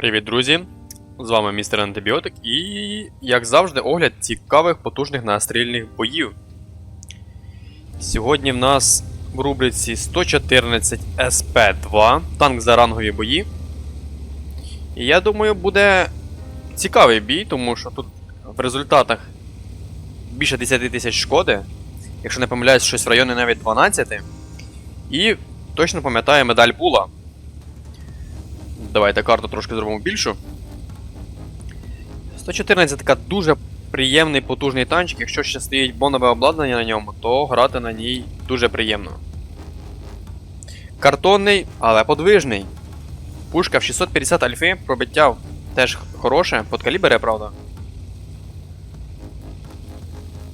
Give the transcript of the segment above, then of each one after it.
Привіт, друзі! З вами містер Антибіотик і, як завжди, огляд цікавих потужних настрільних боїв. Сьогодні в нас в рубриці 114 СП2 танк за рангові бої. І я думаю, буде цікавий бій, тому що тут в результатах більше 10 тисяч шкоди. Якщо не помиляюсь, щось в районі навіть 12. І точно пам'ятаю медаль Була. Давайте карту трошки зробимо більшу. 114 така дуже приємний потужний танчик. Якщо ще стоїть бонове обладнання на ньому, то грати на ній дуже приємно. Картонний, але подвижний. Пушка в 650 альфи, пробиття теж хороше, подкалібере, правда.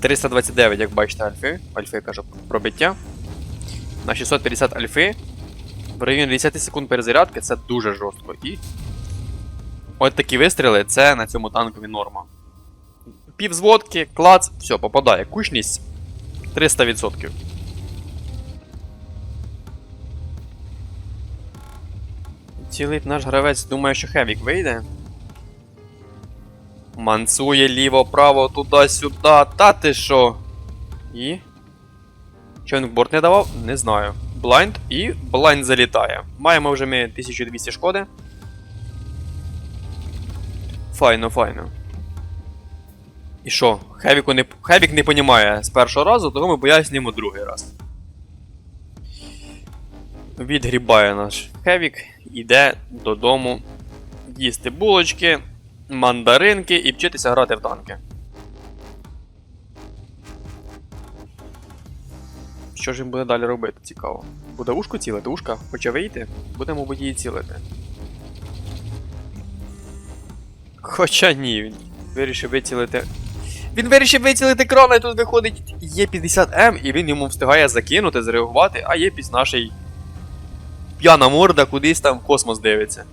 329, як бачите, альфи. Альфи кажу, пробиття. На 650 альфи в районі 10 секунд перезарядки це дуже жорстко. І. От такі вистріли це на цьому танкові норма. Півзводки, клац, все, попадає. Кучність 300%. Цілий наш гравець думає, що Хевік вийде. Мансує ліво-право, туди-сюди. Та ти що? І. Що він в борт не давав? Не знаю. Блайнд і блайнд залітає. Маємо вже ми 1200 шкоди. Файно, файно. І що? Хевіку не, Хевік не понімає з першого разу, тому ми пояснюємо другий раз. Відгрібає наш Хевік, іде додому їсти булочки, мандаринки і вчитися грати в танки. Що ж він буде далі робити, цікаво. Буде ушку цілити, ушка хоче вийти, будемо мабуть, її цілити. Хоча ні, він вирішив вицілити. Він вирішив вицілити крона, і тут виходить Є50М, і він йому встигає закинути, зреагувати, а Єпіс наший п'яна морда кудись там в космос дивиться.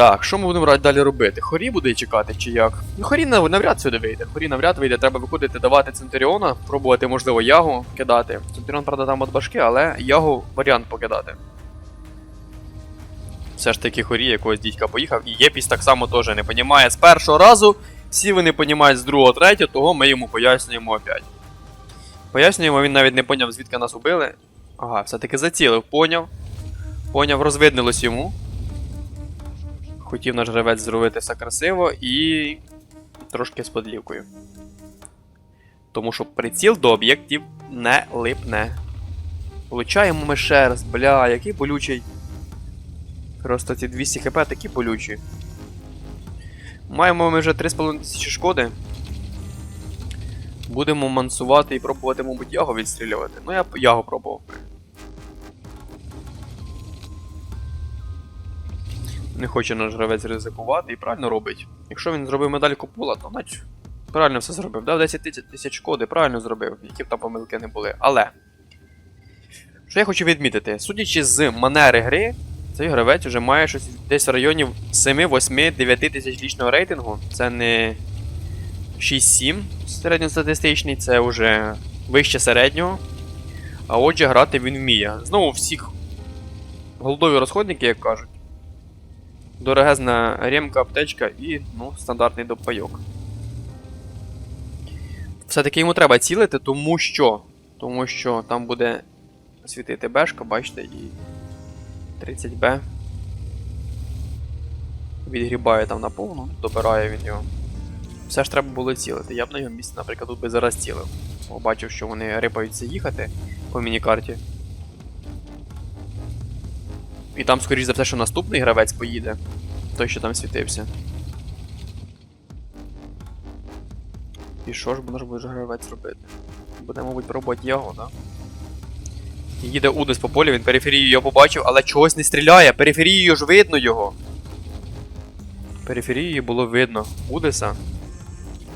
Так, що ми будемо далі робити? Хорі буде чекати чи як? Ну, Хорі навряд сюди вийде. Хорі навряд вийде, треба виходити давати Центуріона, пробувати, можливо, ягу кидати. Центуріон, правда, там от башки, але ягу варіант покидати. Все ж таки хорі якогось дідька поїхав, і Єпіс так само теж не понімає з першого разу. Всі вони понімають з другого, третього, того ми йому пояснюємо опять. Пояснюємо, він навіть не поняв, звідки нас убили. Ага, все-таки зацілив, поняв. Поняв, розвиднилось йому. Хотів наш гравець зробити все красиво і трошки з подлівкою. Тому що приціл до об'єктів не липне. Получаємо ми ще раз, бля, який болючий. Просто ці 200 хп такі болючі. Маємо ми вже 3,5 тисячі шкоди. Будемо мансувати і пробувати, мабуть, ягу відстрілювати. Ну я б пробував. Не хоче наш гравець ризикувати і правильно робить. Якщо він зробив медальку пула, то значить правильно все зробив. Дав 10 тисяч- шкоди, правильно зробив, які б там помилки не були. Але. Що я хочу відмітити, судячи з манери гри, цей гравець вже має щось десь в районі 7, 8, 9 тисяч лічного рейтингу. Це не 6-7 середньостатистичний, це вже вище середнього. А отже, грати він вміє. Знову всіх голдові розходники, як кажуть. Дорогезна ремка, аптечка і ну, стандартний допайок. Все-таки йому треба цілити, тому що. Тому що там буде світити бешка, бачите, і 30Б. Відгрібає там на повну, добирає він його. Все ж треба було цілити. Я б на його місці, наприклад, тут би зараз цілив. Бо бачив, що вони рипаються їхати по мінікарті. І там, скоріш за все, що наступний гравець поїде. Той, що там світився. І що ж буде гравець робити? Буде, мабуть, пробувати його, да? Їде Удес по полю, він периферію його побачив, але чогось не стріляє. Периферією ж видно його. Периферією було видно. Удеса.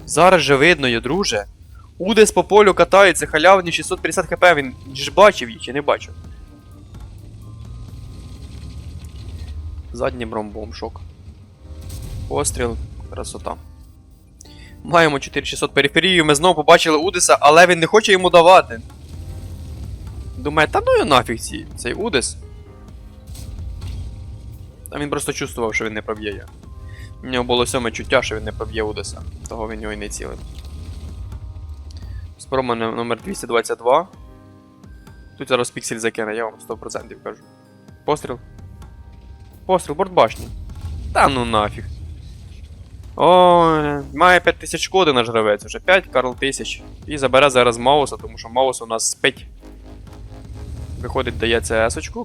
Зараз же видно його, друже. Удес по полю катається, халявні 650 хп, він ж бачив їх чи не бачив. Заднім ромбом шок. Постріл, красота. Маємо 4600 периферію, ми знову побачили Удеса, але він не хоче йому давати. Думає, та ну і нафіг ці, цей Удес. Та він просто чувствував, що він не проб'є його. У нього було сьоме чуття, що він не проб'є Удеса. Того він його і не цілив. Спрома ном- номер 222. Тут зараз піксель закине, я вам 100% кажу. Постріл. Постріл, борт башні. Та ну нафіг. Ой, має 5000 шкоди наш гравець, вже 5 Карл 1000. І забере зараз Мауса, тому що Маус у нас спить. Виходить, дає cs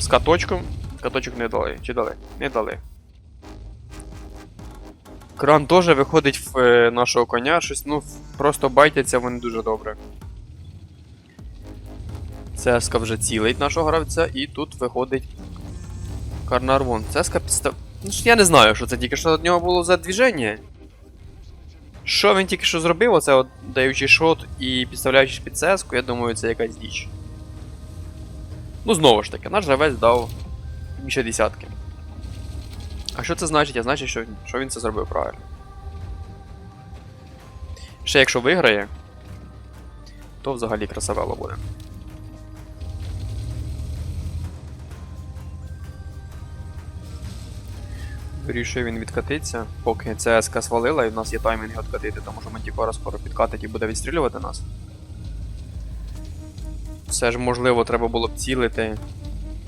з каточком. Каточок не дали. Чи дали? Не дали. Кран теж виходить в е, нашого коня, щось, ну, просто байтяться вони дуже добре. Цеска вже цілить нашого гравця, і тут виходить Карнарвон. Цеска підстав. Ну я не знаю, що це тільки що від нього було за движення. Що він тільки що зробив, оце от даючи шот і підставляючись під цеску, я думаю, це якась діч. Ну, знову ж таки, наш гравець дав більше десятки. А що це значить? А значить, що, що він це зробив правильно. Ще якщо виграє, то взагалі красавело буде. Вирішує він відкатиться, поки ЦСК свалила і в нас є таймінг відкатити, тому що Мантікора скоро підкатить і буде відстрілювати нас. Все ж можливо треба було б цілити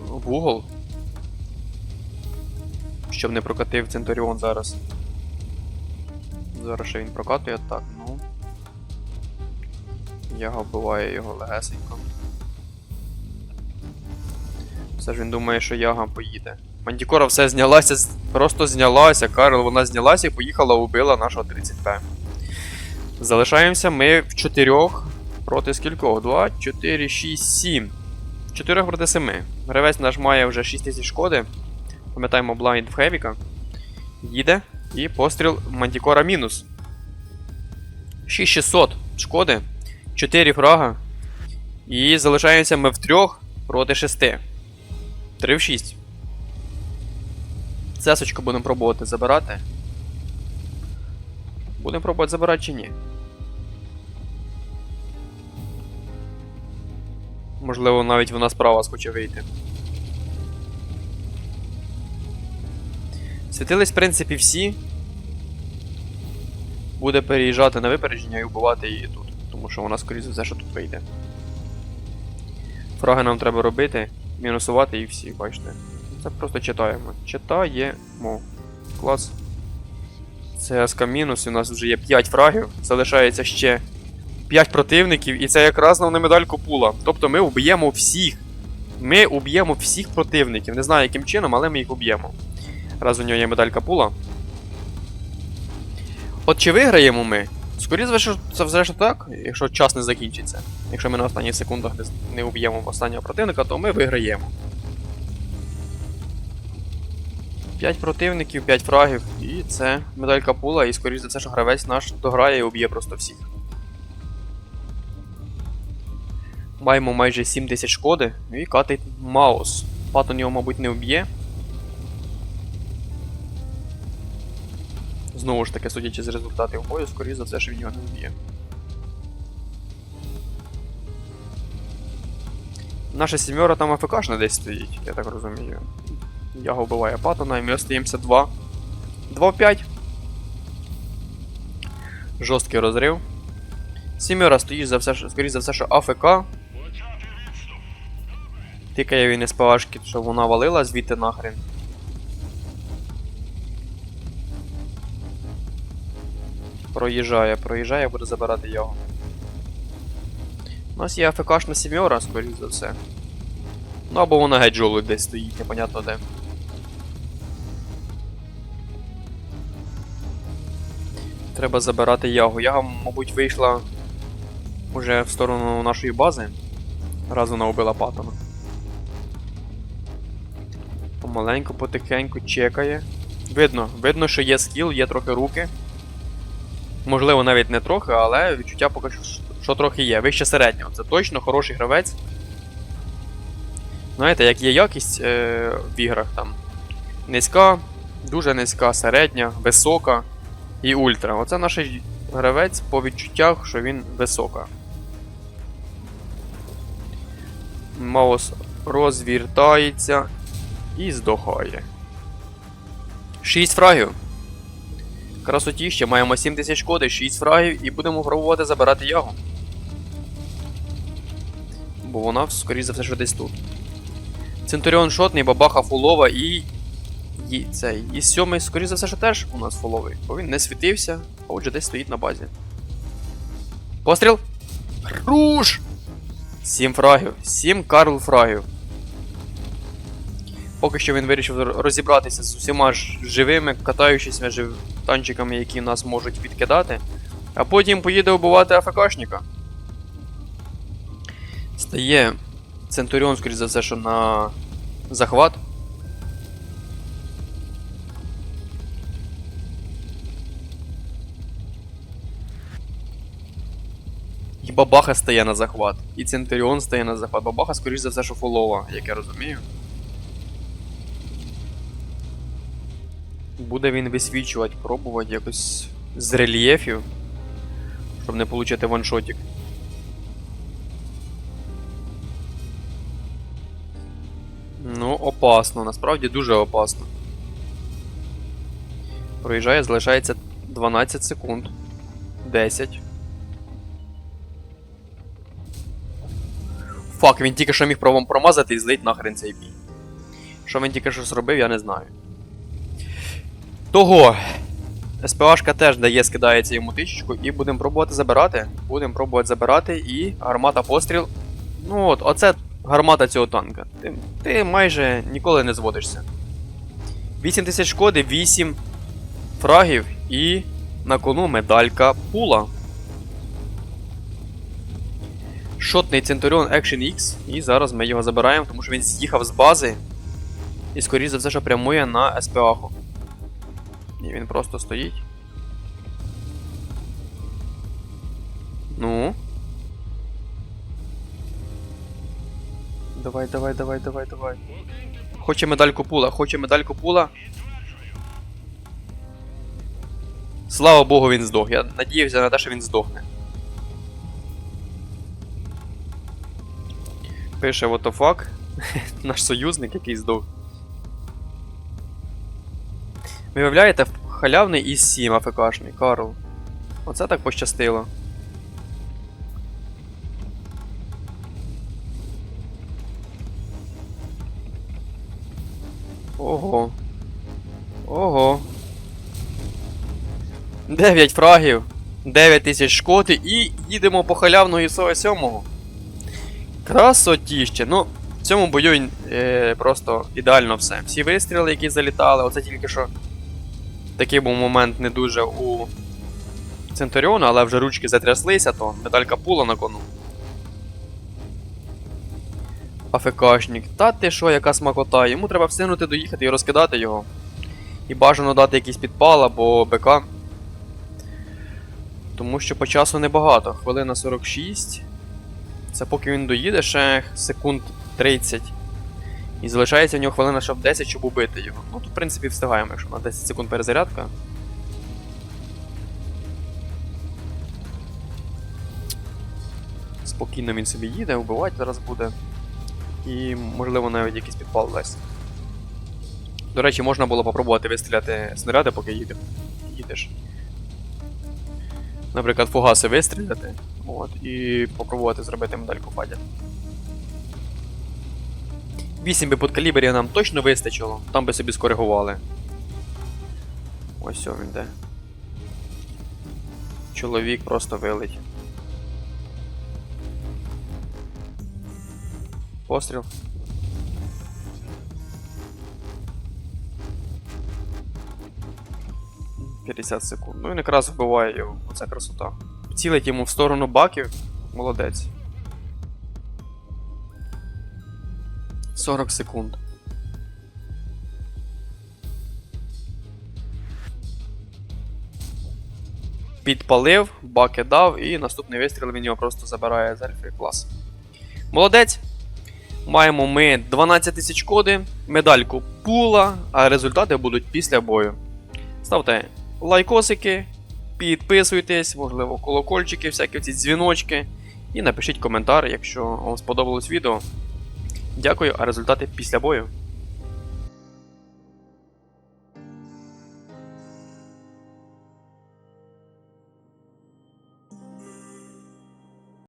в угол. Щоб не прокатив Центуріон зараз. Зараз ще він прокатує так, ну. Яга вбиває його легесенько. Все ж він думає, що Яга поїде. Мантікора все знялася, просто знялася. Карл, вона знялася і поїхала, убила нашого 30П. Залишаємося ми в чотирьох проти скількох? 2, 4, 6, 7. Чотирьох проти 7. Гравець наш має вже 6000 шкоди. Пам'ятаємо блайнд в Хевіка. Їде. І постріл Мантікора мінус. 6600 шкоди. 4 фрага. І залишаємося ми в трьох проти 6. 3 в 6. Цесочку будемо пробувати забирати. Будемо пробувати забирати чи ні. Можливо, навіть вона справа схоче вийти. Світились, в принципі, всі. Буде переїжджати на випередження і вбивати її тут. Тому що вона, скоріше за все, що тут вийде. Фраги нам треба робити, мінусувати і всі, бачите. Це просто читаємо. Читаємо. Клас. ЦСК мінус, у нас вже є 5 фрагів, залишається ще 5 противників, і це якраз нам на медальку пула. Тобто ми вб'ємо всіх. Ми уб'ємо всіх противників. Не знаю яким чином, але ми їх уб'ємо. Раз у нього є медалька пула. От чи виграємо ми? Скоріше це все так, якщо час не закінчиться. Якщо ми на останніх секундах не уб'ємо останнього противника, то ми виграємо. 5 противників, 5 фрагів, і це медалька пула, і скоріш за все, що гравець наш дограє і уб'є просто всіх. Маємо майже 7 тисяч шкоди, і катить Маус. Паттон його, мабуть, не вб'є. Знову ж таки, судячи з результатів бою, скоріш за все, що він його не вб'є. Наша сімьора там АФКшна десь стоїть, я так розумію. Яга вбиває Паттона, і ми остаємося 2. 2 в 5. Жорсткий розрив. Сімьора стоїть за все, скоріш за все, що АФК. Тикає він із ПАшки, щоб вона валила звідти нахрен. Проїжджає, проїжджає, буде забирати його. У нас є АФКшна сімьора, скоріш за все. Ну або вона геть десь стоїть, непонятно де. Треба забирати ягу. Яга, мабуть, вийшла уже в сторону нашої бази. Раз вона убила Паттона. Помаленьку, потихеньку чекає. Видно, видно, що є скіл, є трохи руки. Можливо, навіть не трохи, але відчуття поки що, що трохи є. Вище середнього. Це точно хороший гравець. Знаєте, як є якість е, в іграх там. Низька, дуже низька, середня, висока і ультра. Оце наш гравець по відчуттях, що він висока. Маус розвертається і здохає. 6 фрагів. Красотіще, маємо 7 тисяч шкоди, 6 фрагів і будемо пробувати забирати ягу. Бо вона, скоріш за все, що десь тут. Центуріон шотний, бабаха фулова і. І цей. І сьомий, скоріш за все, що теж у нас фуловий. Бо він не світився, а отже десь стоїть на базі. Постріл! Руш! Сім фрагів. Сім Карл фрагів. Поки що він вирішив розібратися з усіма живими, катаючимися жив... танчиками, які нас можуть відкидати. А потім поїде вбивати АФКшника. Стає Центуріон, скоріш за все, що на захват. Бабаха стає на захват. І Центуріон стає на захват. Бабаха, скоріш за все, що фолова, як я розумію. Буде він висвічувати, пробувати якось з рельєфів, щоб не отримати ваншотик. Ну, опасно, насправді дуже опасно. Проїжджає, залишається 12 секунд. 10. Фак, він тільки що міг правом промазати і злить нахрен цей бій. Що він тільки що зробив, я не знаю. Того. СПАшка теж дає, скидається йому тисячку, і будемо пробувати забирати. Будемо пробувати забирати і гармата постріл. Ну от, оце гармата цього танка. Ти, ти майже ніколи не зводишся. 8 тисяч шкоди, 8 фрагів і на кону медалька пула. Шотний Центуріон Action X, і зараз ми його забираємо, тому що він з'їхав з бази. І скоріш за все, що прямує на СПАху. І він просто стоїть. Ну. Давай, давай, давай, давай, давай. Хоче медальку пула, хоче медальку пула. Слава Богу, він здох. Я надіявся на те, що він здохне. Пише what the fuck. Наш союзник, який здох. Виявляєте, халявний із 7 АФКшний, Карл. Оце так пощастило. Ого. Ого. 9 фрагів, 9 тисяч шкоди і їдемо по халявного ІСО 7. Красотіще. Ну, в цьому бою е, просто ідеально все. Всі вистріли, які залітали, оце тільки що такий був момент не дуже у Центуріона, але вже ручки затряслися, то медалька пула на кону. АФКшник. Та ти що, яка смакота? Йому треба встигнути доїхати і розкидати його. І бажано дати якийсь підпал або БК. Тому що по часу небагато. Хвилина 46. Це поки він доїде ще секунд 30. І залишається в нього хвилина в 10, щоб убити його. Ну тут, в принципі, встигаємо, якщо на 10 секунд перезарядка. Спокійно він собі їде, вбивати зараз буде. І, можливо, навіть якийсь підпал дасть. До речі, можна було попробувати вистріляти снаряди, поки їде. їдеш. Наприклад, фугаси вистріляти. От, і попробувати зробити медальку падя. 8 би подкаліберів нам точно вистачило, там би собі скоригували. Ось він де. Чоловік просто вилетів. Постріл. «50 секунд. Ну він якраз вбиває його. Оце красота. Цілить йому в сторону баків. Молодець. 40 секунд. Підпалив, баки дав, і наступний вистріл він його просто забирає з альфи клас. Молодець. Маємо ми 12 тисяч коди, медальку пула, а результати будуть після бою. Ставте лайкосики, підписуйтесь, можливо, колокольчики, всякі ці дзвіночки. І напишіть коментар, якщо вам сподобалось відео. Дякую, а результати після бою.